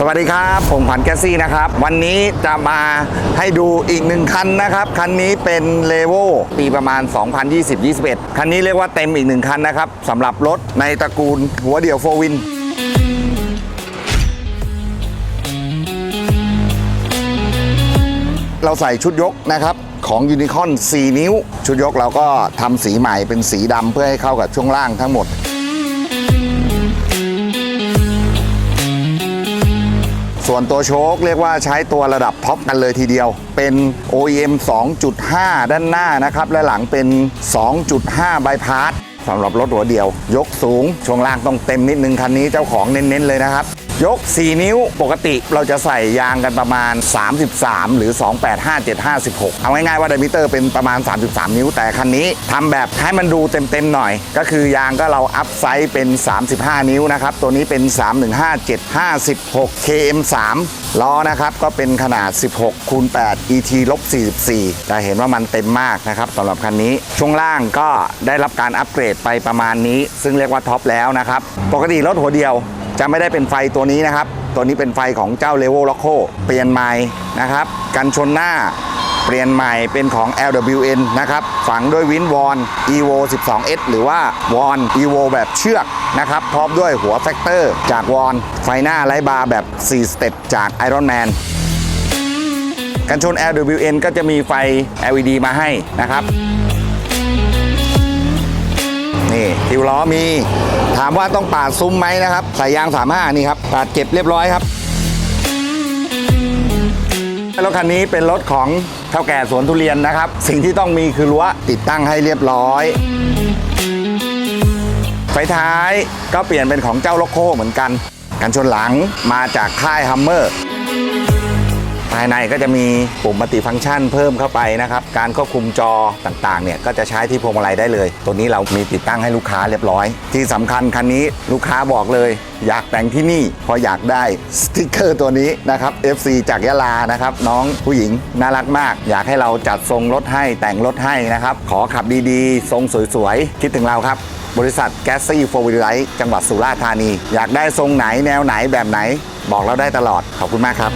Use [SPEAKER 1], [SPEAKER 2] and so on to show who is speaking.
[SPEAKER 1] สวัสดีครับ ผมขวัญแกซี่นะครับ วันนี้จะมาให้ดูอีกหนึ่งคันนะครับ คันนี้เป็นเลโวปีประมาณ 2020-21 คันนี้เรียกว่าเต็มอีกหนึ่งคันนะครับสำหรับรถในตระกูลหัวเดี่ยวโฟวินเราใส่ชุดยกนะครับของยูนิคอน4นิ้ว ชุดยกเราก็ทำสีใหม่เป็นสีดำเพื่อให้เข้ากับช่วงล่างทั้งหมด ส่วนตัวโชคเรียกว่าใช้ตัวระดับท็อปกันเลยทีเดียว เป็น OEM 2.5 ด้านหน้านะครับ และหลังเป็น 2.5ใบพาสสำหรับรถหัวเดียว ยกสูง ช่วงล่างต้องเต็มนิดนึงคันนี้เจ้าของเน้นๆเลยนะครับ ยก 4 นิ้วปกติเราจะใส่ยางกันประมาณ 33 หรือ 285756 เอาง่ายๆว่าไดมิเตอร์เป็นประมาณ 33 นิ้ว แต่คันนี้ทำแบบให้มันดูเต็มๆหน่อย ก็คือยางก็เราอัพไซส์เป็น 35 นิ้วนะครับ ตัวนี้เป็น 315756 KM3 ล้อนะครับ ก็เป็นขนาด 16คูณ8 ET ลบ44 จะเห็นว่ามันเต็มมากนะครับสำหรับคันนี้ ช่วงล่างก็ได้รับการอัปเกรดไปประมาณนี้ ซึ่งเรียกว่าท็อปแล้วนะครับ ปกติรถหัวเดียว จะไม่ได้เป็นไฟตัวนี้นะครับ ตัวนี้เป็นไฟของเจ้า l e v e l Loco เปลี่ยนใหม่นะครับกันชนหน้าเปลี่ยนใหม่เป็นของ LWN นะครับ ฝังด้วยวินวอน Evo 12S หรือว่าวอน Evo แบบเชือกนะครับ พร้อมด้วยหัวแฟกเตอร์จากวอน ไฟหน้าไร้บาร์แบบ 4 สเต็ปจาก Iron Man กันชน LWN ก็จะมีไฟ LED มาให้นะครับ นี่ติวล้อมี ถามว่าต้องปาดซุ้มไหมนะครับใส่ยาง35นี่ครับปาดเก็บเรียบร้อยครับรถคันนี้เป็นรถของเท่าแก่สวนทุเรียนนะครับ สิ่งที่ต้องมีคือรั้วติดตั้งให้เรียบร้อยไฟท้ายก็เปลี่ยนเป็นของเจ้าโลโก้เหมือนกัน กันชนหลังมาจากค่ายฮัมเมอร์ ภายในก็จะมีปุ่มมัลติฟังก์ชันเพิ่มเข้าไปนะครับ การควบคุมจอต่างๆเนี่ยก็จะใช้ที่พวงมาลัยได้เลย ตัวนี้เรามีติดตั้งให้ลูกค้าเรียบร้อย ที่สำคัญคันนี้ลูกค้าบอกเลย อยากแต่งที่นี่พราะอยากได้สติกเกอร์ตัวนี้นะครับ FC จากยะลานะครับน้องผู้หญิงน่ารักมาก อยากให้เราจัดทรงรถให้แต่งรถให้นะครับ ขอขับดีๆ ทรงสวยๆ คิดถึงเราครับบริษัทแกสซี่โฟวิลไลท์จังหวัดสุราษฎร์ธานี อยากได้ทรงไหนแนวไหนแบบไหน บอกเราได้ตลอด ขอบคุณมากครับ